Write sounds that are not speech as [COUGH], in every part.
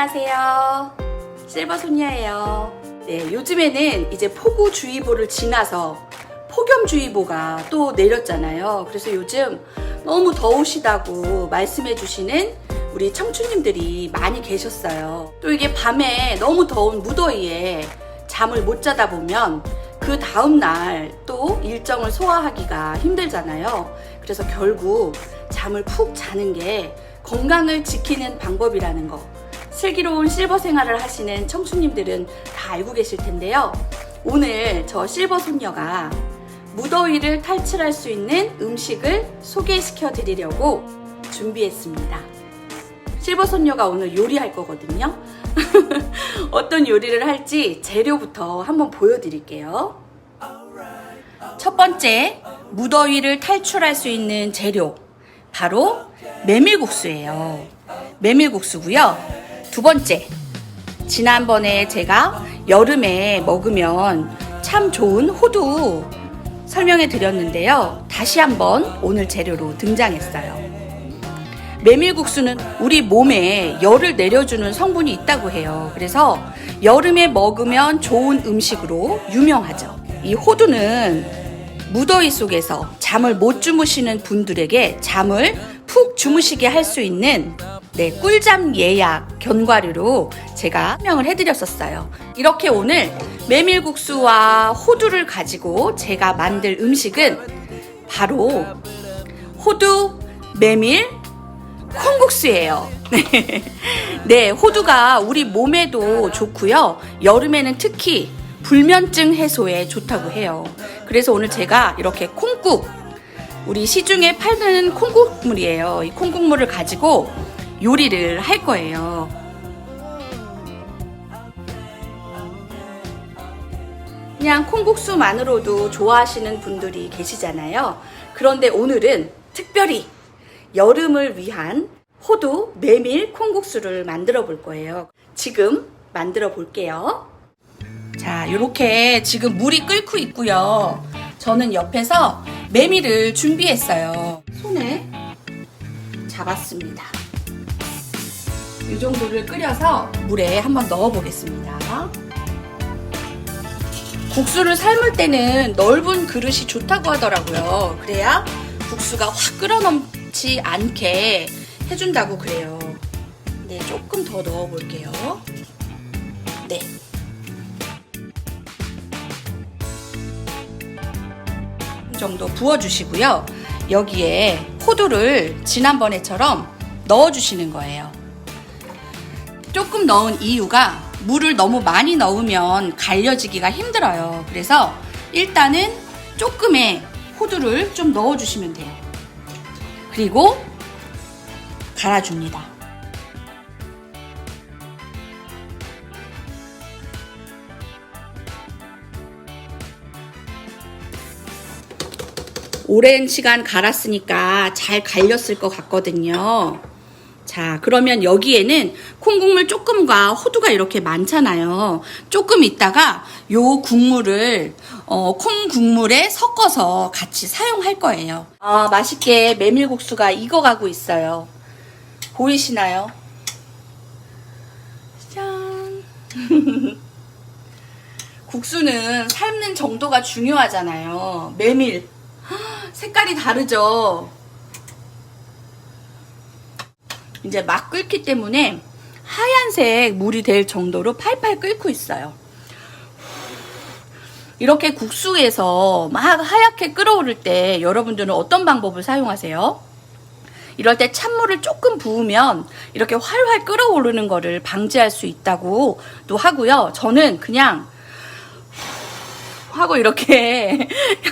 안녕하세요. 실버소니아예요. 네, 요즘에는 이제 폭우주의보를 지나서 폭염주의보가 또 내렸잖아요. 그래서 요즘 너무 더우시다고 말씀해 주시는 우리 청춘님들이 많이 계셨어요. 또 이게 밤에 너무 더운 무더위에 잠을 못 자다 보면 그 다음날 또 일정을 소화하기가 힘들잖아요. 그래서 결국 잠을 푹 자는 게 건강을 지키는 방법이라는 거. 슬기로운 실버 생활을 하시는 청춘님들은 다 알고 계실 텐데요. 오늘 저 실버 손녀가 무더위를 탈출할 수 있는 음식을 소개시켜 드리려고 준비했습니다. 실버 손녀가 오늘 요리할 거거든요. [LAUGHS] 어떤 요리를 할지 재료부터 한번 보여드릴게요. 첫 번째, 무더위를 탈출할 수 있는 재료. 바로 메밀국수예요. 메밀국수고요. 두 번째, 지난번에 제가 여름에 먹으면 참 좋은 호두 설명해 드렸는데요. 다시 한번 오늘 재료로 등장했어요. 메밀국수는 우리 몸에 열을 내려주는 성분이 있다고 해요. 그래서 여름에 먹으면 좋은 음식으로 유명하죠. 이 호두는 무더위 속에서 잠을 못 주무시는 분들에게 잠을 푹 주무시게 할 수 있는 네, 꿀잠 예약 견과류로 제가 설명을 해드렸었어요. 이렇게 오늘 메밀국수와 호두를 가지고 제가 만들 음식은 바로 호두, 메밀, 콩국수예요. [LAUGHS] 네. 네, 호두가 우리 몸에도 좋고요. 여름에는 특히 불면증 해소에 좋다고 해요. 그래서 오늘 제가 이렇게 콩국, 우리 시중에 팔는 콩국물이에요. 이 콩국물을 가지고 요리를 할 거예요. 그냥 콩국수만으로도 좋아하시는 분들이 계시잖아요. 그런데 오늘은 특별히 여름을 위한 호두 메밀 콩국수를 만들어 볼 거예요. 지금 만들어 볼게요. 자, 이렇게 지금 물이 끓고 있고요. 저는 옆에서 메밀을 준비했어요. 손에 잡았습니다. 이 정도를 끓여서 물에 한번 넣어 보겠습니다. 국수를 삶을 때는 넓은 그릇이 좋다고 하더라고요. 그래야 국수가 확 끓어넘지 않게 해준다고 그래요. 네, 조금 더 넣어 볼게요. 네. 이 정도 부어주시고요. 여기에 호두를 지난번에처럼 넣어주시는 거예요. 조금 넣은 이유가 물을 너무 많이 넣으면 갈려지기가 힘들어요. 그래서 일단은 조금의 호두를 좀 넣어주시면 돼요. 그리고 갈아줍니다. 오랜 시간 갈았으니까 잘 갈렸을 것 같거든요. 자, 그러면 여기에는 콩국물 조금과 호두가 이렇게 많잖아요. 조금 있다가 요 국물을 어, 콩 국물에 섞어서 같이 사용할 거예요. 아, 맛있게 메밀국수가 익어가고 있어요. 보이시나요? 짠. [LAUGHS] 국수는 삶는 정도가 중요하잖아요. 메밀. [GASPS] 색깔이 다르죠? 이제 막 끓기 때문에 하얀색 물이 될 정도로 팔팔 끓고 있어요. 이렇게 국수에서 막 하얗게 끓어오를 때 여러분들은 어떤 방법을 사용하세요? 이럴 때 찬물을 조금 부으면 이렇게 활활 끓어오르는 거를 방지할 수 있다고 또 하고요. 저는 그냥 하고 이렇게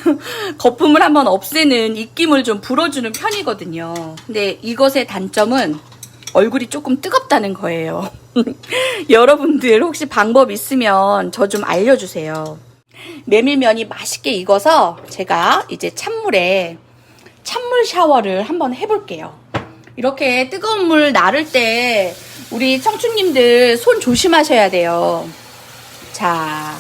[LAUGHS] 거품을 한번 없애는 입김을 좀 불어주는 편이거든요. 근데 이것의 단점은 얼굴이 조금 뜨겁다는 거예요. [LAUGHS] 여러분들 혹시 방법 있으면 저 좀 알려주세요. 메밀면이 맛있게 익어서 제가 이제 찬물에 찬물 샤워를 한번 해볼게요. 이렇게 뜨거운 물 나를 때 우리 청춘님들 손 조심하셔야 돼요. 자,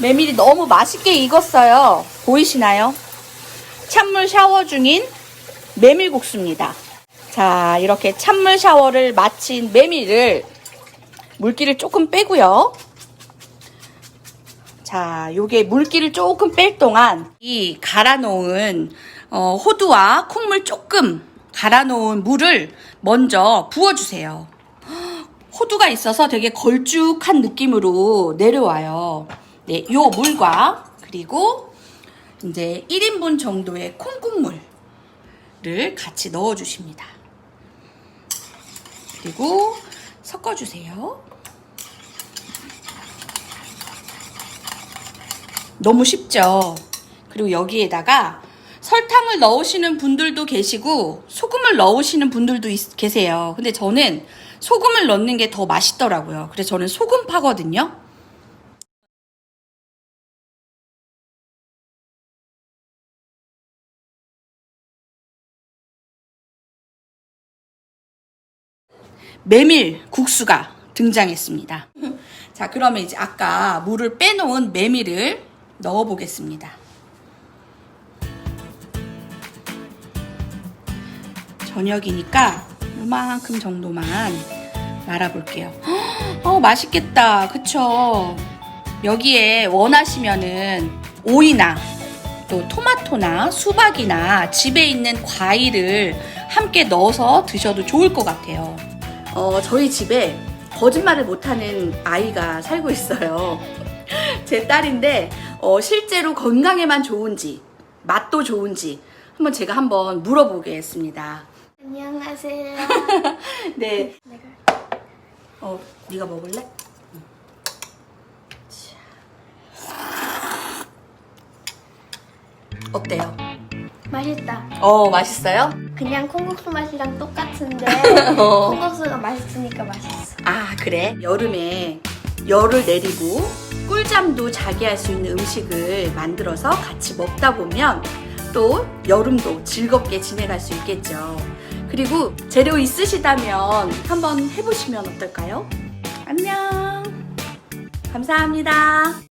메밀이 너무 맛있게 익었어요. 보이시나요? 찬물 샤워 중인 메밀국수입니다. 자, 이렇게 찬물 샤워를 마친 메밀을 물기를 조금 빼고요. 자, 요게 물기를 조금 뺄 동안 이 갈아 놓은 어, 호두와 콩물 조금 갈아 놓은 물을 먼저 부어 주세요. 호두가 있어서 되게 걸쭉한 느낌으로 내려와요. 네, 요 물과 그리고 이제 1인분 정도의 콩국물을 같이 넣어 주십니다. 그리고 섞어 주세요. 너무 쉽죠? 그리고 여기에다가 설탕을 넣으시는 분들도 계시고 소금을 넣으시는 분들도 있- 계세요. 근데 저는 소금을 넣는 게 더 맛있더라고요. 그래서 저는 소금 파거든요. 메밀 국수가 등장했습니다. [LAUGHS] 자, 그러면 이제 아까 물을 빼놓은 메밀을 넣어 보겠습니다. 저녁이니까 이만큼 정도만 말아볼게요. [GASPS] 어, 맛있겠다. 그쵸? 여기에 원하시면은 오이나 또 토마토나 수박이나 집에 있는 과일을 함께 넣어서 드셔도 좋을 것 같아요. 어, 저희 집에 거짓말을 못하는 아이가 살고 있어요. [LAUGHS] 제 딸인데 어, 실제로 건강에만 좋은지 맛도 좋은지 한번 제가 한번 물어보겠습니다. 안녕하세요. [LAUGHS] 네. 어, 네가 먹을래? 응. 자. 어때요? 맛있다. 어, 맛있어요? 그냥 콩국수 맛이랑 똑같은데 [LAUGHS] 어. 콩국수가 맛있으니까 맛있어. 아, 그래? 여름에 열을 내리고 꿀잠도 자게 할 수 있는 음식을 만들어서 같이 먹다 보면 또 여름도 즐겁게 지내갈 수 있겠죠. 그리고 재료 있으시다면 한번 해보시면 어떨까요? 안녕. 감사합니다.